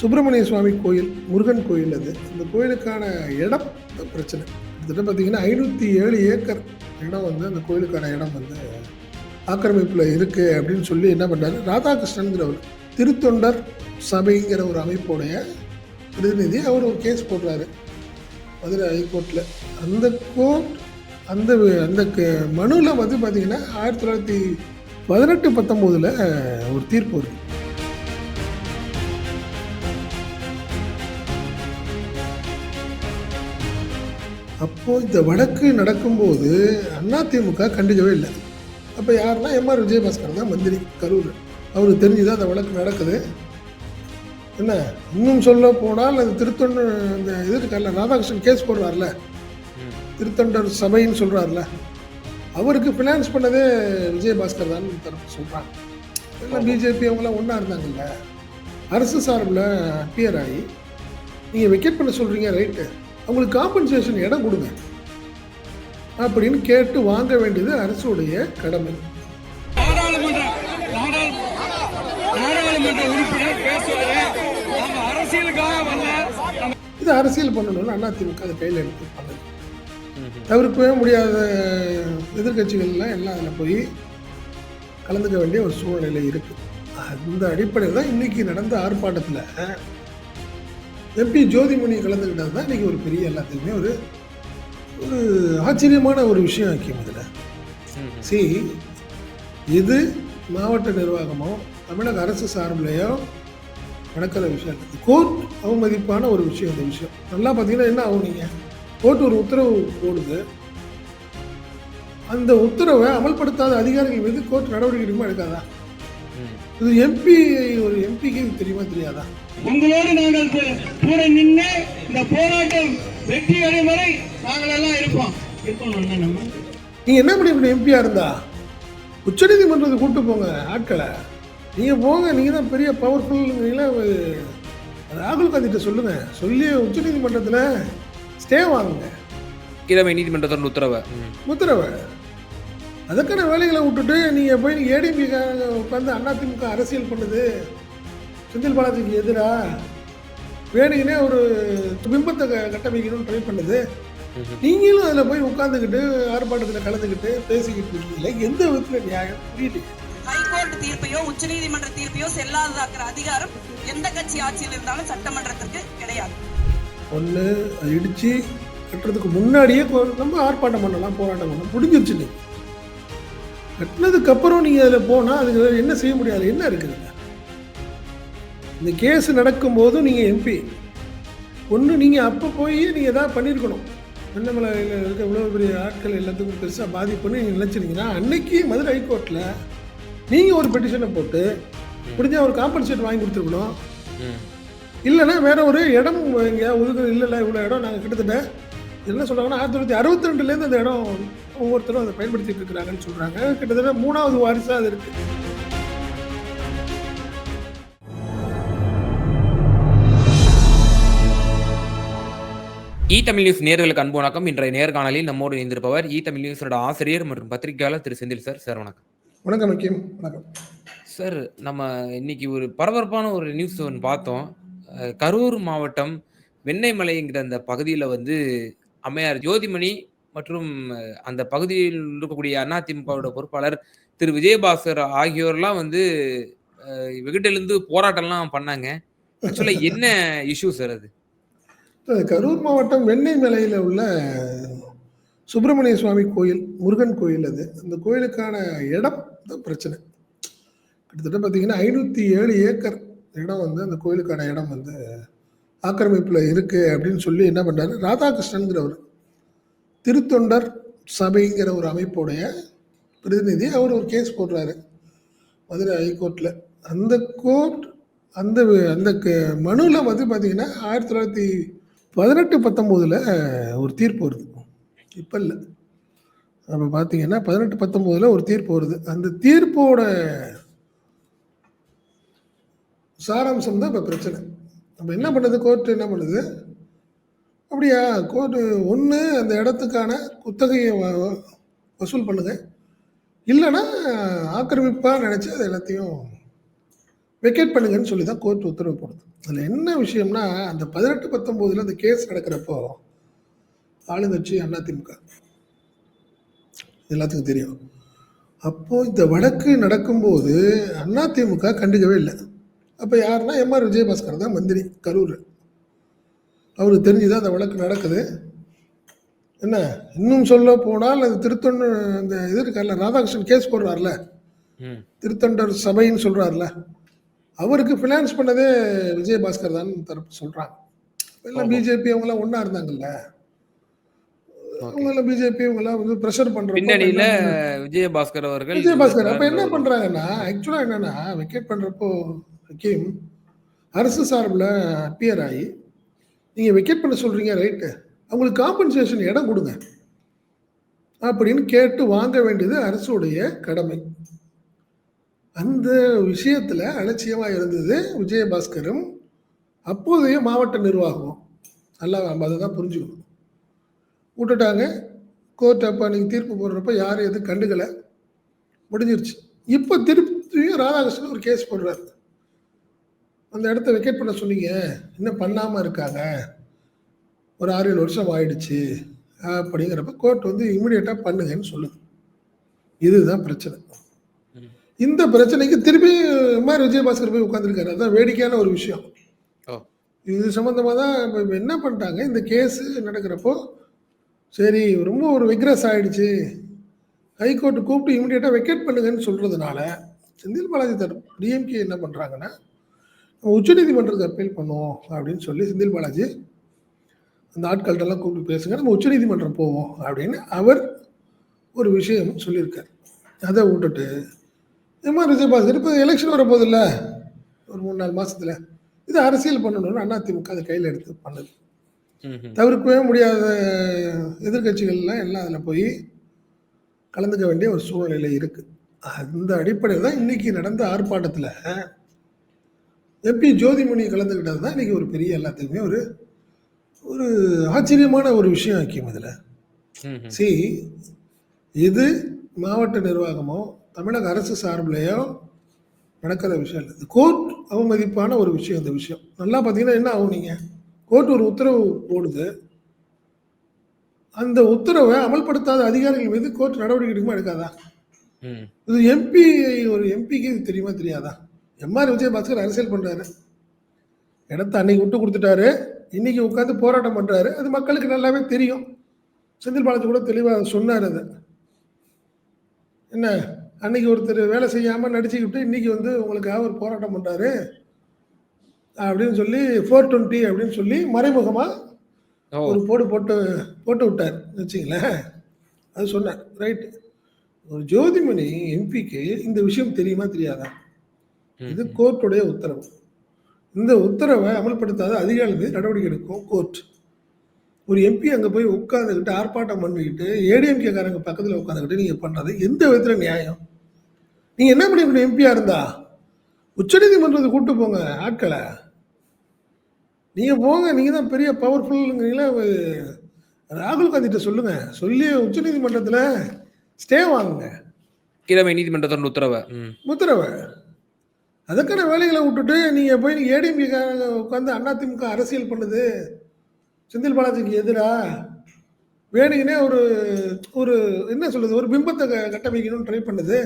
சுப்பிரமணிய சுவாமி கோயில் முருகன் கோயில் அது. இந்த கோயிலுக்கான இடம் பிரச்சனை. கிட்டத்தட்ட பார்த்தீங்கன்னா ஐநூற்றி ஏழு ஏக்கர் இடம் வந்து அந்த கோயிலுக்கான இடம் வந்து ஆக்கிரமிப்பில் இருக்குது அப்படின்னு சொல்லி என்ன பண்ணாரு ராதாகிருஷ்ணன்கிறவர் திருத்தொண்டர் சபைங்கிற ஒரு அமைப்புடைய பிரதிநிதி அவர் ஒரு கேஸ் போடுறாரு. மதுரை ஹைகோர்ட்டில் அந்த கோர்ட் அந்த அந்த மனுவில் வந்து பார்த்திங்கன்னா ஆயிரத்தி தொள்ளாயிரத்தி பதினெட்டு பத்தொம்போதில் ஒரு தீர்ப்பு வருது அப்போது இந்த வழக்கு நடக்கும்போது அதிமுக கண்டுக்கவே இல்லை. அப்போ யாருன்னா எம்ஆர் விஜயபாஸ்கர் தான் மந்திரி கரூர். அவருக்கு தெரிஞ்சுதான் அந்த வழக்கு நடக்குது. என்ன இன்னும் சொல்ல போனால் அது திருத்தொண்டு அந்த இது இருக்கார்ல ராதாகிருஷ்ணன் கேஸ் போடுறார்ல. திருத்தொண்டர் சபைன்னு சொல்கிறார்ல அவருக்கு ஃபினான்ஸ் பண்ணதே விஜயபாஸ்கர் தான் தரப்பு சொல்கிறாங்க எல்லாம் பிஜேபி அவங்களாம் ஒன்றா இருந்தாங்கல்ல. அரசு சார்பில் அப்பியர் ஆகி நீங்கள் வெக்கேட் பண்ண சொல்கிறீங்க ரைட்டு அவங்களுக்கு காம்பன்சேஷன் இடம் கொடுங்க. அப்படின்னு கேட்டு வாங்க வேண்டியது அரசுடைய கடமை. இது அரசியல் பண்ணணும்னு அதிமுக அதை கையில் எடுத்து தவிர்க்கவே முடியாத எதிர்கட்சிகள்லாம் எல்லாம் அதில் போய் கலந்துக்க வேண்டிய ஒரு சூழ்நிலை இருக்கு. அந்த அடிப்படையில் தான் இன்னைக்கு நடந்த ஆர்ப்பாட்டத்தில் எம்பி ஜோதிமணி கலந்துக்கிட்டது தான் இன்னைக்கு ஒரு பெரிய எல்லாத்துக்குமே ஒரு ஒரு ஆச்சரியமான ஒரு விஷயம் ஆக்கியம் இதில். சி இது மாவட்ட நிர்வாகமோ தமிழக அரசு சார்பிலையோ நடக்கிற விஷயம். கோர்ட் அவமதிப்பான ஒரு விஷயம் இந்த விஷயம். நல்லா பார்த்தீங்கன்னா என்ன ஆகும் நீங்கள் கோர்ட் ஒரு உத்தரவு போடுது. அந்த உத்தரவை அமல்படுத்தாத அதிகாரிகள் மீது கோர்ட் நடவடிக்கை எடுக்குமா எடுக்காதா? இது எம்பி ஒரு எம்பிக்கு தெரியுமா தெரியாதா? உங்களோடு நாங்கள் கூட நின்று இந்த போராட்டம் வெற்றி அடையும் வரை நாங்கள் எல்லாம் இருப்போம். நம்ம. நீங்கள் என்ன பண்ணி எம்பியா இருந்தா? உச்சநீதிமன்றத்தை கூட்டு போங்க ஆட்களை. நீங்கள் போங்க நீங்கள் தான் பெரிய பவர்ஃபுல்ங்கிறீங்களா ராகுல் காந்திகிட்ட சொல்லுங்க. சொல்லி உச்சநீதிமன்றத்தில் ஸ்டே வாங்குங்க. கீழமை நீதிமன்றத்தோட உத்தரவை. உத்தரவை. அதுக்கான வேலைகளை விட்டுட்டு நீங்கள் போய் நீங்கள் ஏடிஎம்கே உட்காந்து அதிமுக அரசியல் பண்ணுது. செந்தில் பாலாஜிக்கு எதிராக வேணுங்கன்னே ஒரு பிம்பத்தை க- கட்டமைக்கணும்னு ட்ரை பண்ணுது. நீங்களும் அதில் போய் உட்காந்துக்கிட்டு ஆர்ப்பாட்டத்தில் கலந்துக்கிட்டு பேசிக்கிட்டு இருக்கீங்களே எந்த விதத்தில் நியாயம்? புரியலையே ஹைகோர்ட் தீர்ப்பையோ உச்சநீதிமன்ற தீர்ப்பையோ செல்லாததாக்குற அதிகாரம் எந்த கட்சி ஆட்சியில் இருந்தாலும் சட்டமன்றத்திற்கு கிடையாது. ஒன்று இடித்து கட்டுறதுக்கு முன்னாடியே நம்ம ஆர்ப்பாட்டம் பண்ணலாம் போராட்டம் பண்ணலாம். முடிஞ்சிருச்சு நீ கட்டினதுக்கு அப்புறம் நீங்கள் அதில் போனால் அதுக்கு என்ன செய்ய முடியாது என்ன இருக்குதுங்க இந்த கேஸ் நடக்கும்போது நீங்கள் எம்பி ஒன்று நீங்கள் அப்போ போய் நீங்கள் எதாவது பண்ணியிருக்கணும் வெண்ணமலையில் இருக்க இவ்வளோ பெரிய ஆட்கள் எல்லாத்துக்கும் பெருசாக பாதிப்புன்னு நீங்கள் நினச்சிருந்தீங்கன்னா அன்னைக்கு மதுரை ஹைகோர்ட்டில் நீங்கள் ஒரு பெட்டிஷனை போட்டு முடிஞ்சால் ஒரு காம்பன்சேட் வாங்கி கொடுத்துருக்கணும். இல்லைன்னா வேற ஒரு இடம் எங்கேயா ஒதுக்கு இல்லை இல்லை இவ்வளோ இடம் நாங்கள் கிட்டத்தட்ட என்ன சொல்கிறாங்கன்னா ஆயிரத்தி தொள்ளாயிரத்தி அறுபத்தி ரெண்டுலேருந்து அந்த இடம் ஒவ்வொருத்தரும் அதை பயன்படுத்திட்டு இருக்கிறாங்கன்னு சொல்கிறாங்க கிட்டத்தட்ட மூணாவது வாரிசாக அது இருக்குது இ தமிழ் நியூஸ் நேர்களுக்கு அன்பு வணக்கம். இன்றைய நேர்காணலில் நம்மோடு இணைந்திருப்பவர் இ தமிழ் நியூஸோட ஆசிரியர் மற்றும் பத்திரிகையாளர் திரு செந்தில் சார். சார் வணக்கம். வணக்கம் முக்கியம். வணக்கம். சார் நம்ம இன்னைக்கு ஒரு பரபரப்பான ஒரு நியூஸ் ஒன்று பார்த்தோம். கரூர் மாவட்டம் வெண்ணெய்மலைங்கிற அந்த பகுதியில் வந்து அம்மையார் ஜோதிமணி மற்றும் அந்த பகுதியில் இருக்கக்கூடிய அதிமுகவோட பொறுப்பாளர் திரு. விஜயபாஸ்கர் ஆகியோர்லாம் வந்து வெகுட்டிலிருந்து போராட்டம்லாம் பண்ணாங்க. ஆக்சுவலாக என்ன இஷ்யூ சார் அது? கரூர் மாவட்டம் வெண்ணை மலையில் உள்ள சுப்பிரமணிய சுவாமி கோயில் முருகன் கோயில் அது. அந்த கோயிலுக்கான இடம் தான் பிரச்சனை. கிட்டத்தட்ட பார்த்தீங்கன்னா ஐநூற்றி ஏழு ஏக்கர் இடம் வந்து அந்த கோயிலுக்கான இடம் வந்து ஆக்கிரமிப்பில் இருக்குது அப்படின்னு சொல்லி என்ன பண்ணுறாரு ராதாகிருஷ்ணன்கிறவர். திருத்தொண்டர் சபைங்கிற ஒரு அமைப்புடைய பிரதிநிதி அவர் ஒரு கேஸ் போடுறாரு. மதுரை ஹைகோர்ட்டில் அந்த கோர்ட் அந்த அந்த மனுவில் வந்து பார்த்தீங்கன்னா ஆயிரத்தி தொள்ளாயிரத்தி பதினெட்டு பத்தொம்போதில் ஒரு தீர்ப்பு வருது. இப்போ இல்லை. அப்போ பார்த்தீங்கன்னா பதினெட்டு பத்தொம்போதில் ஒரு தீர்ப்பு வருது. அந்த தீர்ப்போட சாராம்சம் தான் இப்போ பிரச்சனை. அப்போ என்ன பண்ணுது கோர்ட்டு என்ன பண்ணுது? அப்படியா கோர்ட்டு ஒன்று அந்த இடத்துக்கான குத்தகையை வ- வசூல் பண்ணுங்கள் இல்லைன்னா ஆக்கிரமிப்பாக நினச்சி அது எல்லாத்தையும் வெக்கேட் பண்ணுங்கன்னு சொல்லி தான் கோர்ட் உத்தரவு போடுது. அதில் என்ன விஷயம்னா அந்த பதினெட்டு பத்தொம்போதில் அந்த கேஸ் நடக்கிறப்போ ஆளுங்கட்சி அதிமுக. எல்லாத்துக்கும் தெரியும். அப்போது இந்த வழக்கு நடக்கும்போது அதிமுக கண்டுக்கவே இல்லை. அப்போ யாருன்னா எம்ஆர் விஜயபாஸ்கர் தான் மந்திரி கரூர் அவருக்கு தெரிஞ்சுதான் அந்த வழக்கு நடக்குது? என்ன இன்னும் சொல்ல போனால் அது திருத்தொண்டு அந்த இது இருக்கார்ல ராதாகிருஷ்ணன் கேஸ் போடுறாருல. திருத்தொண்டர் சபைன்னு சொல்றாருல. அவருக்கு ஃபினான்ஸ் பண்ணதே விஜயபாஸ்கர் தான் தரப்பு சொல்றாங்க. எல்லாம். பிஜேபி அவங்கெல்லாம் ஒண்ணா இருந்தாங்கல்ல. ஓகே. அவங்கெல்லாம் பிஜேபி அவங்கெல்லாம் வந்து ப்ரெஷர் பண்றப்போ பின்னணியில விஜயபாஸ்கர் அவர்கள் விஜயபாஸ்கர் அப்ப என்ன பண்றாங்கன்னா ஆக்சுவலா என்னன்னா வெக்கேட் பண்றப்போ ஹக்கீம் அரசு சார்பில் அப்பியர் ஆகி நீங்கள் வெக்கேட் பண்ண சொல்கிறீங்க ரைட்டு அவங்களுக்கு காம்பன்சேஷன் இடம் கொடுங்க. அப்படின்னு கேட்டு வாங்க வேண்டியது அரசுடைய கடமை. அந்த விஷயத்தில் அலட்சியமாக இருந்தது விஜயபாஸ்கரும் அப்போதைய மாவட்ட நிர்வாகமும். நல்லா நம்ம அதை தான் புரிஞ்சுக்கணும். விட்டுட்டாங்க. கோர்ட் அப்போ நீங்கள் தீர்ப்பு போடுறப்ப யாரும் எதுவும் கண்டுக்கலை. முடிஞ்சிருச்சு. இப்போ திருப்பியும் ராதாகிருஷ்ணன் ஒரு கேஸ் போடுறாரு. அந்த இடத்த வெக்கேட் பண்ண சொன்னீங்க. இன்னும் பண்ணாமல் இருக்காங்க. ஒரு ஆறு ஏழு வருஷம் ஆயிடுச்சு. அப்படிங்கிறப்ப கோர்ட் வந்து இமிடியேட்டாக பண்ணுங்கன்னு சொல்லுது. இதுதான் பிரச்சனை. இந்த பிரச்சனைக்கு திருப்பி மாதிரி விஜயபாஸ்கர் போய் உட்காந்துருக்காரு அதான் வேடிக்கையான ஒரு விஷயம். இது சம்மந்தமாக தான் இப்போ என்ன பண்ணிட்டாங்க? இந்த கேஸு நடக்கிறப்போ சரி ரொம்ப ஒரு விக்ரஸ் ஆயிடுச்சு. ஹைகோர்ட் கூப்பிட்டு இமிடியேட்டாக வெக்கேட் பண்ணுங்கன்னு சொல்கிறதுனால செந்தில் பாலாஜி தரப்பு டிஎம்கே என்ன பண்ணுறாங்கன்னா உச்சநீதிமன்றத்துக்கு அப்பீல் பண்ணுவோம் அப்படின்னு சொல்லி செந்தில் பாலாஜி அந்த ஆட்கள்கிட்டலாம் கூப்பிட்டு பேசுங்க நம்ம உச்சநீதிமன்றம் போவோம் அப்படின்னு அவர் ஒரு விஷயம் சொல்லியிருக்கார். அதை விட்டுட்டு எம்ஆர் விஜயபாஸ்கர் இப்போ எலெக்ஷன் வரப்போதில்ல ஒரு மூணு நாலு மாசத்துல. இது அரசியல் பண்ணணும்னு அதிமுக அதை கையில் எடுத்து பண்ணுது. தவிர்க்கவே முடியாத எதிர்க்கட்சிகள்லாம் எல்லாம் அதில் போய் கலந்துக்க வேண்டிய ஒரு சூழ்நிலை இருக்கு. அந்த அடிப்படையில் தான் இன்னைக்கு நடந்த ஆர்ப்பாட்டத்தில் எம்பி ஜோதிமணி கலந்துக்கிட்டது தான் இன்னைக்கு ஒரு பெரிய எல்லாத்துக்குமே ஒரு ஒரு ஆச்சரியமான ஒரு விஷயம் ஆக்கியம் இதில். சி இது மாவட்ட நிர்வாகமோ தமிழக அரசு சார்பிலேயோ நடக்கிற விஷயம் இல்லை. கோர்ட் அவமதிப்பான ஒரு விஷயம் இந்த விஷயம். நல்லா பார்த்தீங்கன்னா என்ன ஆகும் நீங்கள் கோர்ட் ஒரு உத்தரவு போடுது. அந்த உத்தரவை அமல்படுத்தாத அதிகாரிகள் மீது கோர்ட் நடவடிக்கை எடுக்குமா எடுக்காதா. இது எம்பி ஒரு எம்பிக்கு இது தெரியுமா தெரியாதா? எம்ஆர் விஜயபாஸ்கர் அரசியல் பண்றாரு. இடத்த அன்னைக்கு விட்டு கொடுத்துட்டாரு. இன்னைக்கு உட்காந்து போராட்டம் பண்றாரு. அது மக்களுக்கு நல்லாவே தெரியும். செந்தில் பாலாஜி கூட தெளிவாக சொன்னார் அது. என்ன? அன்னைக்கு ஒருத்தர் வேலை செய்யாமல் நடிச்சுக்கிட்டு இன்னைக்கு வந்து உங்களுக்காக ஒரு போராட்டம் பண்றாரு. அப்படின்னு சொல்லி ஃபோர் டுவெண்ட்டி அப்படின்னு சொல்லி மறைமுகமாக ஒரு போடு போட்டு போட்டு விட்டார். வச்சுங்களேன் அது சொன்னார். ரைட் ஒரு ஜோதிமணி எம்பிக்கு இந்த விஷயம் தெரியுமா தெரியாதா? இது. கோர்ட்டுடைய உத்தரவு. இந்த உத்தரவை அமல்படுத்தாத அதிகாரிகள் மீது நடவடிக்கை எடுக்கும் கோர்ட். ஒரு எம்பி அங்கே போய் உட்காந்துக்கிட்டு ஆர்ப்பாட்டம் பண்ணிக்கிட்டு ஏடிஎம்கே காரங்க பக்கத்தில் உட்காந்துக்கிட்டு நீங்கள் பண்ணுறது எந்த விதத்தில் நியாயம்? நீங்கள் என்ன பண்ணிருக்கணும் எம்பியாக இருந்தா? உச்சநீதிமன்றத்தை கூட்டு போங்க ஆட்களை. நீங்கள் போங்க நீங்கள் தான் பெரிய பவர்ஃபுல்லுங்கிறீங்களா ராகுல் காந்திகிட்ட சொல்லுங்கள் சொல்லி உச்சநீதிமன்றத்தில் ஸ்டே வாங்குங்க. கீழமை நீதிமன்றத்தோட உத்தரவை. உத்தரவை. அதுக்கான வேலைகளை விட்டுட்டு நீங்கள் போய் நீங்கள் ஏடிஎம்கே உட்காந்து அதிமுக அரசியல் பண்ணுது. செந்தில் பாலாஜிக்கு எதிரா? வேணுங்கன்னே ஒரு ஒரு என்ன சொல்றது ஒரு பிம்பத்தை கட்டமைக்கணும்னு ட்ரை பண்ணுது.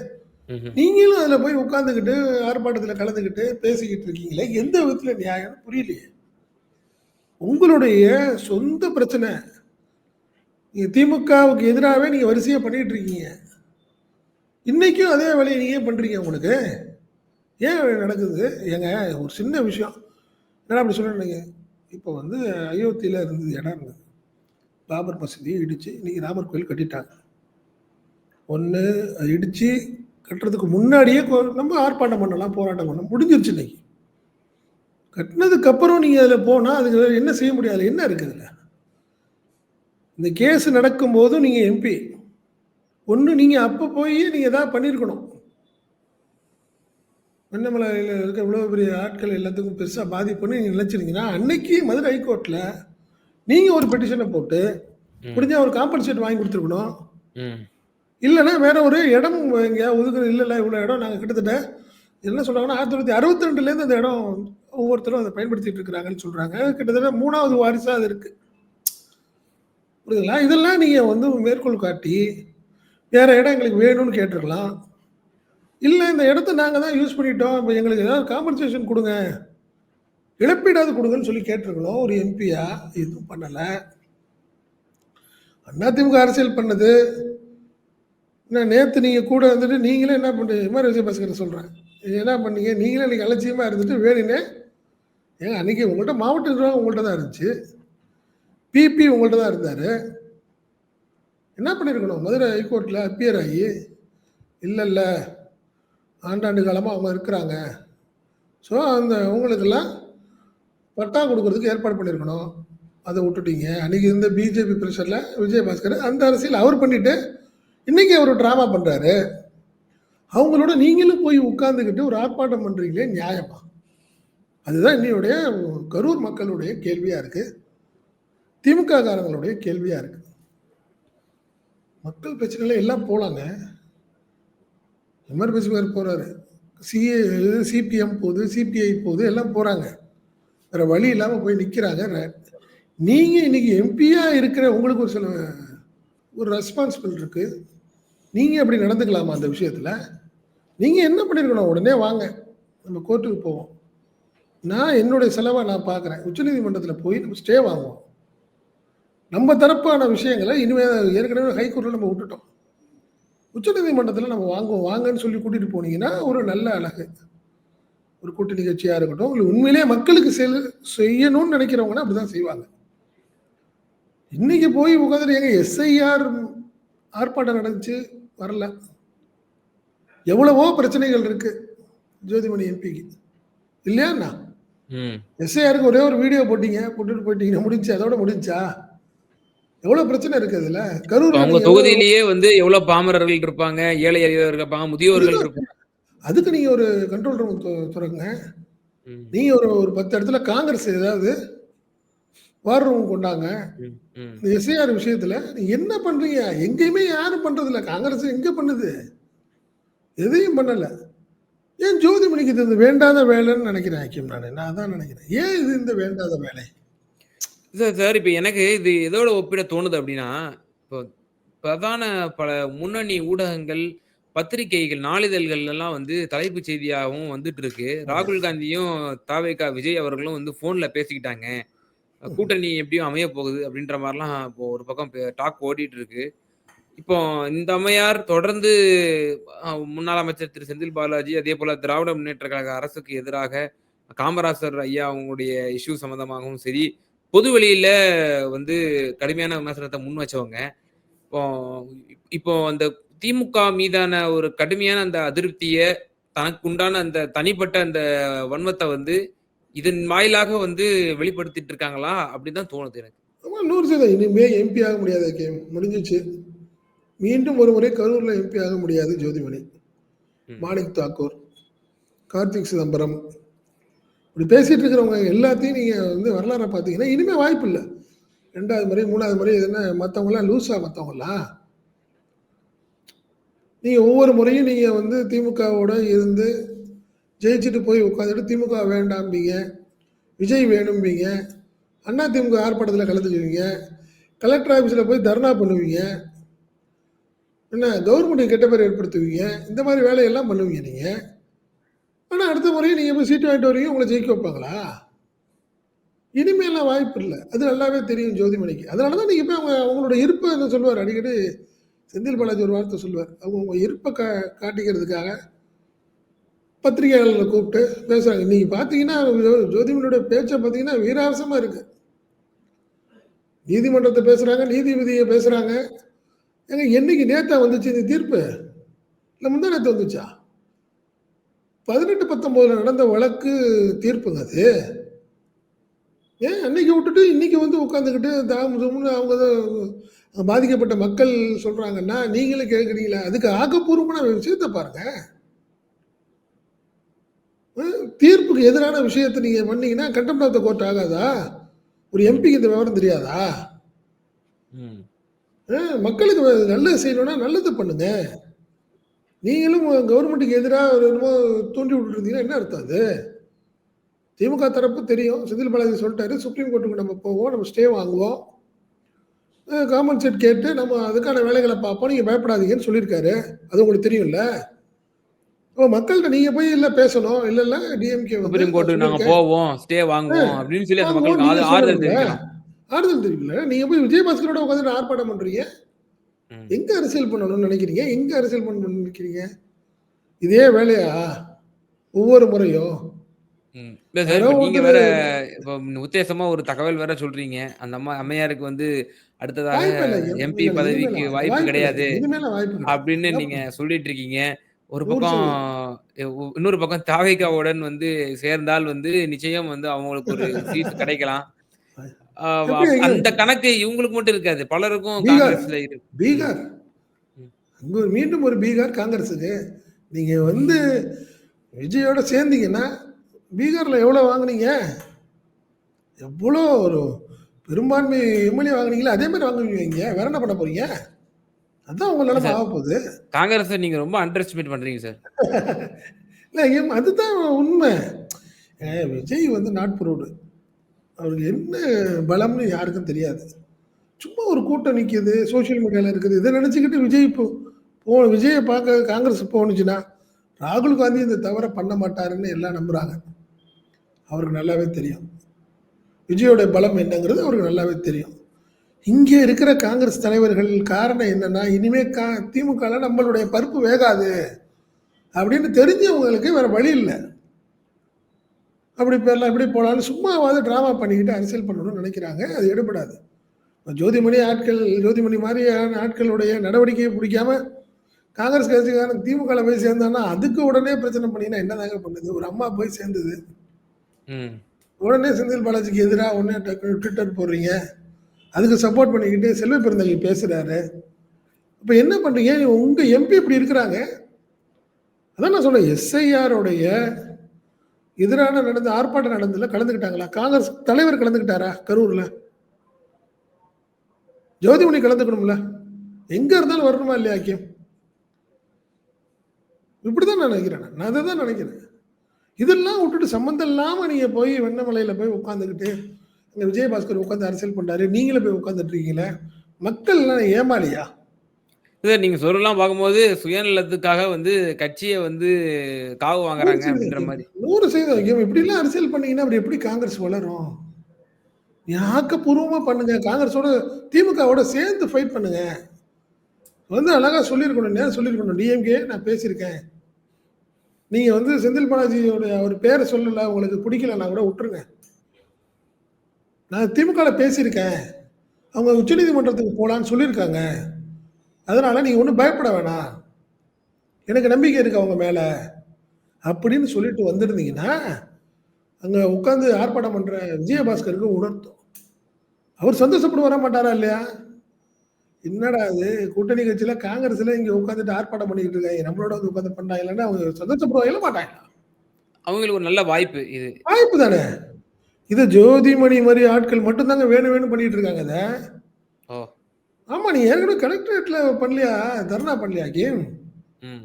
நீங்களும் அதில் போய் உட்காந்துக்கிட்டு ஆர்ப்பாட்டத்தில் கலந்துக்கிட்டு பேசிக்கிட்டு இருக்கீங்களே எந்த விதத்தில் நியாயம் புரியலையே. உங்களுடைய சொந்த பிரச்சனை. நீங்க திமுகவுக்கு எதிராகவே நீங்கள் வரிசையாக பண்ணிட்டு இருக்கீங்க. இன்னைக்கும் அதே வேலையை நீங்க ஏன் பண்றீங்க உங்களுக்கு? ஏன் நடக்குது? ஏங்க ஒரு சின்ன விஷயம். என்ன அப்படி சொல்லுங்க இப்போ வந்து அயோத்தியில் இருந்தது இடம் இருந்தது பாபர் மசூதியை இடித்து இன்றைக்கி ராமர் கோயில் கட்டிட்டாங்க. ஒன்று இடித்து கட்டுறதுக்கு முன்னாடியே கோ- நம்ம ஆர்ப்பாட்டம் பண்ணலாம் போராட்டம் பண்ணலாம். முடிஞ்சிருச்சு இன்னைக்கு. கட்டினதுக்கப்புறம் நீங்கள் அதில் போனால் அதுக்கு என்ன செய்ய முடியாது என்ன இருக்குதுல்ல இந்த கேஸ் நடக்கும்போதும் நீங்கள் எம்பி. ஒன்று நீங்கள் அப்போ போய் நீங்கள் எதாவது பண்ணியிருக்கணும். வெண்ணமலையில் இருக்க இவ்வளோ பெரிய ஆட்கள் எல்லாத்துக்கும் பெருசாக பாதிப்புன்னு நீங்கள் நினச்சிருந்தீங்கன்னா அன்னைக்கு மதுரை ஹைகோர்ட்டில் நீங்கள் ஒரு பெட்டிஷனை போட்டு. முடிஞ்சா ஒரு காம்பன்சேட் வாங்கி கொடுத்துருக்கணும். இல்லைன்னா வேற ஒரு இடம் எங்கேயா ஒதுக்குறது இல்லை இல்லை இவ்வளோ இடம் நாங்கள் கிட்டத்தட்ட என்ன சொல்றாங்கன்னா ஆயிரத்தி தொள்ளாயிரத்தி அறுபத்தி ரெண்டுலேருந்து அந்த இடம் ஒவ்வொருத்தரும் அதை பயன்படுத்திட்டு இருக்கிறாங்கன்னு சொல்றாங்க. கிட்டத்தட்ட மூணாவது வாரிசா அது இருக்கு. புரியுதுங்களா? இதெல்லாம் நீங்க வந்து மேற்கோள் காட்டி வேற இடம் எங்களுக்கு வேணும்னு கேட்டிருக்கலாம். இல்லை இந்த இடத்த நாங்கள் தான் யூஸ் பண்ணிட்டோம். இப்போ எங்களுக்கு ஏதாவது காம்பன்சேஷன் கொடுங்க. இழப்பீடாவது கொடுங்கன்னு சொல்லி கேட்டிருக்கணும் ஒரு எம்பியா எதுவும் பண்ணலை. அதிமுக அரசியல் பண்ணது. என்ன நேற்று நீங்கள் கூட வந்துட்டு நீங்களே என்ன பண்ணுறீங்க எம்ஆர் விஜயபாஸ்கர் சொல்கிறேன் என்ன பண்ணீங்க? நீங்களே இன்றைக்கி அலட்சியமாக இருந்துட்டு வேணுனே ஏங்க அன்றைக்கி உங்கள்கிட்ட மாவட்ட நிர்வாகம் உங்கள்கிட்ட தான் இருந்துச்சு. பிபி உங்கள்கிட்ட தான் இருந்தார். என்ன பண்ணியிருக்கணும் மதுரை ஹைகோர்ட்டில் அப்பியர் ஆகி இல்லை இல்லை. ஆண்டாண்டு காலமாக அவங்க இருக்கிறாங்க. ஸோ அந்த உங்களுக்கெல்லாம் பட்டா கொடுக்கறதுக்கு ஏற்பாடு பண்ணியிருக்கணும் அதை விட்டுட்டீங்க. அன்றைக்கி இருந்த பிஜேபி பிரஷரில் விஜயபாஸ்கர் அந்த அரசியல் அவர் பண்ணிவிட்டு இன்றைக்கி அவர் ட்ராமா பண்ணுறாரு அவங்களோட நீங்களும் போய் உட்காந்துக்கிட்டு ஒரு ஆர்ப்பாட்டம் பண்ணுறீங்களே நியாயமா? அதுதான் இன்னையுடைய கரூர் மக்களுடைய கேள்வியாக இருக்குது திமுக காரங்களுடைய கேள்வியாக இருக்குது மக்கள் பிரச்சனைகள் எல்லாம் போகலாங்க எம்ஆர் பேசுவார் போகிறாரு சிஏ சிபிஎம் போகுது சிபிஐ போகுது எல்லாம் போகிறாங்க வேறு வழி இல்லாமல் போய் நிற்கிறாங்க நீங்கள் இன்னைக்கு எம்பியாக இருக்கிற உங்களுக்கு ஒரு சில ஒரு ரெஸ்பான்சிபிள் இருக்குது நீங்கள் அப்படி நடந்துக்கலாமா அந்த விஷயத்தில்? நீங்கள் என்ன பண்ணியிருக்கணும் உடனே வாங்க. நம்ம கோர்ட்டுக்கு போவோம். நான் என்னுடைய செலவை நான் பார்க்குறேன் உச்சநீதிமன்றத்தில் போய் நம்ம ஸ்டே வாங்குவோம். நம்ம தரப்பான விஷயங்களை இனிமேல் ஏற்கனவே ஹைகோர்ட்டில் நம்ம விட்டுட்டோம். உச்சநீதிமன்றத்தில் நம்ம வாங்குவோம். வாங்கன்னு சொல்லி கூட்டிகிட்டு போனீங்கன்னா ஒரு நல்ல அழகு. ஒரு கூட்டு நிகழ்ச்சியாக இருக்கட்டும் இல்லை உண்மையிலேயே மக்களுக்கு செல் செய்யணும்னு நினைக்கிறவங்கன்னா அப்படி தான் செய்வாங்க. இன்னைக்கு போய் உட்காந்துட்டு எங்க எஸ்ஐஆர் ஆர்ப்பாட்டம் நடந்துச்சு வரல. எவ்வளவோ பிரச்சனைகள் இருக்கு ஜோதிமணி எம்பிக்கு. இல்லையாண்ணா ம். எஸ்ஐஆருக்கு ஒரே ஒரு வீடியோ போட்டீங்க போட்டுட்டு போயிட்டீங்க முடிஞ்சு அதோட முடிஞ்சா? எவ்வளவு பிரச்சனை இருக்கு அதுல கரூர் அவங்க தொகுதியிலேயே வந்து எவ்வளவு பாமரர்கள் இருப்பாங்க ஏழை எளியவர்கள் இருப்பாங்க முதியோர்கள் இருப்பாங்க. அதுக்கு நீங்க ஒரு கண்ட்ரோல் ரூம் துறங்க நீங்க ஒரு ஒரு பத்து இடத்துல காங்கிரஸ் ஏதாவது வார் ரூம் கொண்டாங்க. இந்த எஸ்ஐஆர் விஷயத்துல நீங்க என்ன பண்றீங்க? எங்கேயுமே யாரும் பண்றது இல்ல காங்கிரஸ் எங்க பண்ணுது? எதையும் பண்ணல. ஏன் ஜோதிமணிக்கு இது வேண்டாத வேலைன்னு நினைக்கிறேன் ஐக்கியம் நான்? நான் அதான் நினைக்கிறேன். ஏன் இது இந்த வேண்டாத வேலை? சார் சார் இப்போ எனக்கு இது எதோட ஒப்பிட தோணுது அப்படின்னா இப்போ பிரதான பல முன்னணி ஊடகங்கள் பத்திரிகைகள் நாளிதழ்கள் எல்லாம் வந்து தலைப்புச் செய்தியாகவும் வந்துட்டு இருக்கு ராகுல் காந்தியும் தாவேகா விஜய் அவர்களும் வந்து போன்ல பேசிக்கிட்டாங்க. கூட்டணி எப்படியும் அமைய போகுது அப்படின்ற மாதிரிலாம் இப்போ ஒரு பக்கம் டாக் ஓடிட்டு இருக்கு இப்போ இந்த அம்மையார் தொடர்ந்து முன்னாள் அமைச்சர் திரு. செந்தில் பாலாஜி அதே போல திராவிட முன்னேற்ற கழக அரசுக்கு எதிராக காமராசர் ஐயா அவங்களுடைய இஷ்யூ சம்பந்தமாகவும் சரி பொது வெளியில வந்து கடுமையான விமர்சனத்தை முன் வச்சவங்க. இப்போ இப்போ அந்த திமுக மீதான ஒரு கடுமையான அந்த அதிருப்தியை தனக்கு உண்டான அந்த தனிப்பட்ட அந்த வன்மத்தை வந்து இதன் வாயிலாக வந்து வெளிப்படுத்திட்டு இருக்காங்களா? அப்படிதான் தோணுது எனக்கு. நூறு சதவீதம். இனிமே எம்பி ஆக முடியாது ஐக்கியம் முடிஞ்சிச்சு. மீண்டும் ஒரு முறை கரூர்ல எம்பி ஆக முடியாது ஜோதிமணி. மாணிக் தாக்கூர் கார்த்திக் சிதம்பரம் இப்படி பேசிட்டு இருக்கிறவங்க எல்லாத்தையும் நீங்கள் வந்து வரலாறை பார்த்தீங்கன்னா இனிமேல் வாய்ப்பு இல்லை. ரெண்டாவது முறை மூணாவது முறை எதுனா மற்றவங்களாம் லூஸாக மற்றவங்களாம் நீங்கள் ஒவ்வொரு முறையும் நீங்கள் வந்து திமுகவோட இருந்து ஜெயிச்சுட்டு போய் உட்காந்துட்டு திமுக வேண்டாம்பீங்க. விஜய் வேணும்பீங்க. அண்ணா திமுக ஆர்ப்பாட்டத்தில் கலந்துக்குவீங்க. கலெக்டர் ஆஃபீஸில் போய் தர்ணா பண்ணுவீங்க. என்ன கவர்மெண்ட்டுக்கு கெட்ட பேர் ஏற்படுத்துவீங்க. இந்த மாதிரி வேலையெல்லாம் பண்ணுவீங்க நீங்கள் ஆனால் அடுத்த முறையும் நீங்கள் போய் சீட்டு வாங்கிட்டு வரீங்க உங்களை ஜெயிக்க வைப்பாங்களா? இனிமேலாம் வாய்ப்பு இல்லை. அது நல்லாவே தெரியும் ஜோதிமணிக்கு. அதனால தான் நீங்கள் போய் அவங்க அவங்களோட இருப்பை என்ன சொல்லுவார். அடிக்கடி செந்தில் பாலாஜி ஒரு வார்த்தை சொல்லுவார். அவங்க உங்கள் இருப்பை கா காட்டிக்கிறதுக்காக பத்திரிகையாளர்களை கூப்பிட்டு பேசுகிறாங்க நீங்கள் பார்த்தீங்கன்னா ஜோ- ஜோதிமணியோட பேச்சை பார்த்தீங்கன்னா வீராவசமாக இருக்குது நீதிமன்றத்தை பேசுகிறாங்க நீதிபதியை பேசுகிறாங்க ஏங்க என்னைக்கு நேத்தா வந்துச்சு இந்த தீர்ப்பு? இல்லை முந்தா நேற்று வந்துச்சா? பதினெட்டு பத்தொம்போதுல நடந்த வழக்கு தீர்ப்புங்க அது. ஏன்? அன்னைக்கு விட்டுட்டு இன்னைக்கு வந்து உட்காந்துக்கிட்டு தாம் தும்னு அவங்க தான் பாதிக்கப்பட்ட மக்கள் சொல்றாங்கன்னா நீங்களும் கேட்குறீங்களா அதுக்கு ஆக்கப்பூர்வமான விஷயத்தை பாருங்க. அஹ், தீர்ப்புக்கு எதிரான விஷயத்தை நீங்க பண்ணீங்கன்னா கண்டெம்ட் ஆஃப் த கோர்ட் ஆகாதா? ஒரு எம்பிக்கு இந்த விவரம் தெரியாதா? மக்களுக்கு நல்லது செய்யணும்னா நல்லது பண்ணுங்க. நீங்களும் கவர்மெண்ட்டுக்கு எதிராக ஒரு என்னமோ தூண்டி விட்டுட்டு இருந்தீங்கன்னா என்ன அர்த்தம் அது? திமுக தரப்பு தெரியும். செந்தில் பாலாஜி சொல்லிட்டாரு. சுப்ரீம் கோர்ட்டுக்கு நம்ம போவோம். நம்ம ஸ்டே வாங்குவோம். காமன் செட் கேட்டு நம்ம அதுக்கான வேலைகளை பார்ப்போம். நீங்கள் பயப்படாதீங்கன்னு சொல்லியிருக்காரு. அது உங்களுக்கு தெரியும்ல? ஓ மக்கள்கிட்ட நீங்கள் போய் இல்லை பேசணும். இல்லை இல்லை டிஎம்கே சுப்ரீம் கோர்ட்டுக்கு நாங்க போவோம். ஸ்டே வாங்குவோம் அப்படின்னு சொல்லி ஆறுதல் தெரிவிக்கலாம். ஆறுதல் தெரியல நீங்க போய் விஜயபாஸ்கரோட உட்காந்து ஆர்ப்பாட்டம் பண்றீங்க. எங்க அரசியல் பண்ணணும்னு நினைக்கிறீங்க? எங்க அரசியல் பண்ணணும்னு நினைக்கிறீங்க? இதே வேலையா? ஒவ்வொரு முறையும். நீங்க வேற இப்ப உத்தேசமா ஒரு தகவல் வேற சொல்றீங்க. அந்த அம்மா அம்மையாருக்கு வந்து அடுத்ததாக எம்பி பதவிக்கு வாய்ப்பு கிடையாது அப்படின்னு நீங்க சொல்லிட்டு இருக்கீங்க ஒரு பக்கம் இன்னொரு பக்கம் தாவேகாவுடன் வந்து சேர்ந்தால் வந்து நிச்சயம் வந்து அவங்களுக்கு ஒரு சீட் கிடைக்கலாம் ஆஹ் எப்படி அப்- ஐயா? அந்த கணக்கு இவங்களுக்கு மட்டும் இருக்காது. பலருக்கும் பீகார். காங்கிரஸ்ல இருக்கு. பீகார். மீண்டும் ஒரு பீகார் காங்கிரஸுக்கு. நீங்க வந்து விஜயோட சேர்ந்தீங்கன்னா பீகார்ல எவ்வளவு வாங்குனீங்க? எவ்வளோ ஒரு பெரும்பான்மை எம்எல்ஏ வாங்குனீங்களா? அதே மாதிரி வாங்குவீங்க வேற என்ன பண்ண போறீங்க? அதான் உங்க நிலைமை ஆக போகுது. காங்கிரஸை நீங்க ரொம்ப அண்டர் எஸ்டிமேட் பண்றீங்க சார். இல்லை அதுதான் உண்மை. விஜய் வந்து நாட் ப்ரூவ்டு அவருக்கு என்ன பலம்னு யாருக்கும் தெரியாது. சும்மா ஒரு கூட்டம் நிற்கிது சோஷியல் மீடியாவில் இருக்குது. இதை நினச்சிக்கிட்டு விஜய் இப்போ போ விஜயை பார்க்க காங்கிரஸ் போணுச்சுன்னா ராகுல் காந்தி இந்த தவறை பண்ண மாட்டாருன்னு எல்லாம் நம்புகிறாங்க அவருக்கு நல்லாவே தெரியும். விஜயோட பலம் என்னங்கிறது அவருக்கு நல்லாவே தெரியும். இங்கே இருக்கிற காங்கிரஸ் தலைவர்கள் காரணம் என்னென்னா இனிமேல் கா திமுகவில் நம்மளுடைய பருப்பு வேகாது அப்படின்னு தெரிஞ்சவங்களுக்கு வேறு வழி இல்லை. அப்படி போயிடலாம் இப்படி போகலான்னு சும்மாவாவது ட்ராமா பண்ணிக்கிட்டு அரசியல் பண்ணணும்னு நினைக்கிறாங்க. அது எடுபடாது. ஜோதிமணி ஆட்கள் ஜோதிமணி மாதிரியான ஆட்களுடைய நடவடிக்கையை பிடிக்காம காங்கிரஸ் கட்சிக்காரன் திமுகவில் போய் சேர்ந்தான்னா அதுக்கு உடனே பிரச்சனை பண்ணினா என்னதாங்க பண்ணுது? ஒரு அம்மா போய் சேர்ந்தது. ம். உடனே செந்தில் பாலாஜிக்கு எதிராக உடனே ட்விட்டர் போடுறீங்க. அதுக்கு சப்போர்ட் பண்ணிக்கிட்டு செல்வ பெருந்தகை பேசுறாரு. இப்போ என்ன பண்றீங்க? உங்க எம்பி இப்படி இருக்கிறாங்க. அதான் நான் சொல்றேன் எஸ்ஐஆருடைய எதிரான நடந்த ஆர்ப்பாட்டம் நடந்ததுல கலந்துக்கிட்டாங்களா காங்கிரஸ் தலைவர் கலந்துக்கிட்டாரா கரூர்ல? ஜோதிமணி கலந்துக்கணும்ல? எங்க இருந்தாலும் வரணுமா இல்லையா ஐக்கியம் இப்படிதான் நான் நினைக்கிறேன் நான். அதை தான் நினைக்கிறேன். இதெல்லாம் விட்டுட்டு சம்மந்தம் இல்லாம நீங்க போய் வெண்ணமலையில போய் உட்காந்துக்கிட்டு இங்க விஜயபாஸ்கர் உட்காந்து அரசியல் பண்றாரு நீங்களே போய் உட்காந்துட்டு இருக்கீங்களே? மக்கள் எல்லாம் ஏமாளியா? சார் நீங்க சொல்லலாம் பார்க்கும்போது சுயநலத்துக்காக வந்து கட்சியை வந்து காவு வாங்குறாங்க அப்படின்ற மாதிரி. நூறு சதவீதம். ஐயம் இப்படிலாம் அரசியல் பண்ணீங்கன்னா அப்படி எப்படி காங்கிரஸ் வளரும்? ஆக்கப்பூர்வமா பண்ணுங்க. காங்கிரஸோட திமுகவோட சேர்ந்து ஃபைட் பண்ணுங்க. வந்து அழகா சொல்லியிருக்கணும். நேரம் சொல்லியிருக்கணும். டிஎம்கே நான் பேசியிருக்கேன். நீங்க வந்து செந்தில் பாலாஜியோட அவர் பேரை சொல்லல உங்களுக்கு பிடிக்கலன்னா கூட விட்டுருங்க. நான் திமுகவில் பேசியிருக்கேன். அவங்க உச்சநீதிமன்றத்துக்கு போகலான்னு சொல்லியிருக்காங்க. அதனால நீங்க ஒன்றும் பயப்பட வேணாம். எனக்கு நம்பிக்கை இருக்கு அவங்க மேல. அப்படின்னு சொல்லிட்டு வந்திருந்தீங்கன்னா அங்க உட்காந்து ஆர்ப்பாட்டம் பண்ற விஜயபாஸ்கருக்கு உணர்த்தும். அவர் சந்தோஷப்பட்டு வர மாட்டாரா இல்லையா? என்னடா இது? கூட்டணி கட்சியில காங்கிரஸ்ல இங்க உட்காந்துட்டு ஆர்ப்பாட்டம் பண்ணிக்கிட்டு இருக்காங்க. நம்மளோட வந்து உட்காந்து பண்ணாங்களான்னா அவங்க சந்தோஷப்படுவாங்க மாட்டாங்க அவங்களுக்கு ஒரு நல்ல வாய்ப்பு இது. வாய்ப்பு தானே? இது ஜோதிமணி மாதிரி ஆட்கள் மட்டும்தாங்க வேணும் வேணும் பண்ணிட்டு இருக்காங்க ஓ ஆமா நீ ஏற்கனவே கலெக்டரேட்ல பண்ணலையா? தர்ணா பண்ணலையா கேம்? ம்.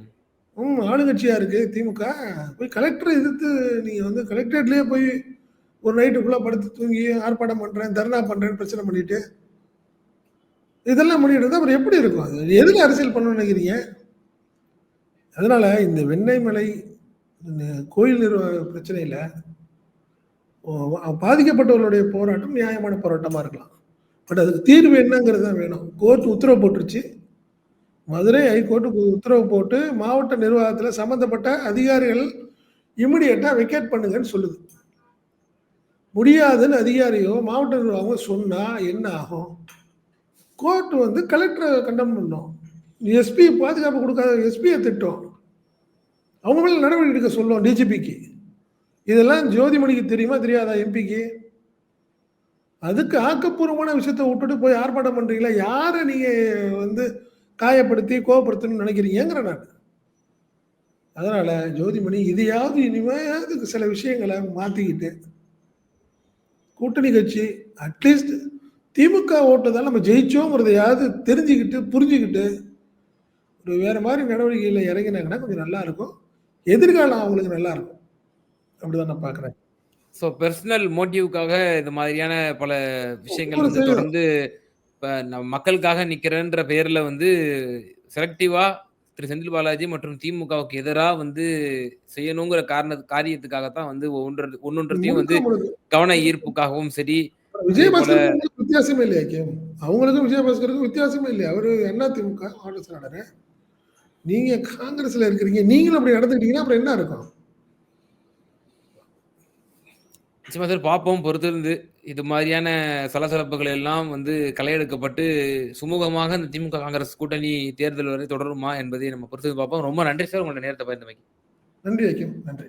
ஆளுங்கட்சியா இருக்கு திமுக. போய் கலெக்டரை எதிர்த்து நீங்க வந்து கலெக்டரேட்லயே போய் ஒரு நைட்டு ஃபுல்லா படுத்து தூங்கி ஆர்ப்பாட்டம் பண்றேன் தர்ணா பண்றேன்னு பிரச்சனை பண்ணிட்டு இதெல்லாம் பண்ணிட்டு இருந்தா அப்புறம் எப்படி இருக்கும்? அது எதுல அரசியல் பண்ணணும்னு நினைக்கிறீங்க? அதனால இந்த வெண்ணெய் மலை இந்த கோயில் நிர்வாக பிரச்சனையில பாதிக்கப்பட்டவர்களுடைய போராட்டம் நியாயமான போராட்டமா இருக்கலாம். பட் அதுக்கு தீர்வு என்னங்கிறது தான் வேணும். கோர்ட் உத்தரவு போட்டுருச்சு. மதுரை ஹைகோர்ட்டு உத்தரவு போட்டு மாவட்ட நிர்வாகத்தில் சம்மந்தப்பட்ட அதிகாரிகள் இமிடியேட்டாக வெக்கேட் பண்ணுங்கன்னு சொல்லுது. முடியாதுன்னு அதிகாரியோ மாவட்ட நிர்வாகம் சொன்னால் என்ன ஆகும்? கோர்ட் வந்து கலெக்டரை கண்டம் பண்ணும். எஸ்பி பாதுகாப்பு கொடுக்காத எஸ்பியை திட்டம். அவங்க மேலே நடவடிக்கை எடுக்க சொல்லும் டிஜிபிக்கு இதெல்லாம் ஜோதிமணிக்கு தெரியுமா தெரியாதா எம்பிக்கு அதுக்கு ஆக்கப்பூர்வமான விஷயத்தை விட்டுட்டு போய் ஆர்ப்பாட்டம் பண்றீங்களா? யாரை நீங்க வந்து காயப்படுத்தி கோவப்படுத்தணும்னு நினைக்கிறீங்கிற நான். அதனால ஜோதிமணி இதையாவது இனிமேயாவது சில விஷயங்களை மாத்திக்கிட்டு கூட்டணி கட்சி அட்லீஸ்ட் திமுக ஓட்டதால் நம்ம ஜெயிச்சோங்கிறதையாவது தெரிஞ்சுக்கிட்டு புரிஞ்சுக்கிட்டு ஒரு வேற மாதிரி நடவடிக்கையில் இறங்கினாங்கன்னா கொஞ்சம் நல்லா இருக்கும். எதிர்காலம் அவங்களுக்கு நல்லா இருக்கும். அப்படிதான் நான் பார்க்குறேன் ஸோ பெர்சனல் மோட்டிவ்க்காக இந்த மாதிரியான பல விஷயங்கள் வந்து தொடர்ந்து இப்போ மக்களுக்காக நிற்கிறேன்ற பெயரில் வந்து செலக்டிவா திரு செந்தில் பாலாஜி மற்றும் திமுகவுக்கு எதிராக வந்து செய்யணுங்கிற காரண காரியத்துக்காகத்தான் வந்து ஒன்று ஒன்னொன்றத்தையும் வந்து கவன ஈர்ப்புக்காகவும் சரி. விஜயபாஸ்கர் வித்தியாசமே இல்லையா கேம் அவங்களுக்கும் விஜயபாஸ்கருக்கும் வித்தியாசமே இல்லையா? அவரு அண்ணா திமுக செயலாளர் நீங்க காங்கிரஸ்ல இருக்கிறீங்க நீங்களும் அப்படி நடந்துக்கிட்டீங்கன்னா அப்புறம் என்ன இருக்கும்? நிச்சயமா சார் பார்ப்போம் பொறுத்திருந்து இது மாதிரியான சலசலப்புகள் எல்லாம் வந்து களையெடுக்கப்பட்டு சுமூகமாக இந்த திமுக காங்கிரஸ் கூட்டணி தேர்தல் வரை தொடருமா என்பதை நம்ம பொறுத்து பார்ப்போம் ரொம்ப நன்றி சார் உங்களோட நேரத்தை பயந்தமைக்கு நன்றி வைக்கும். நன்றி.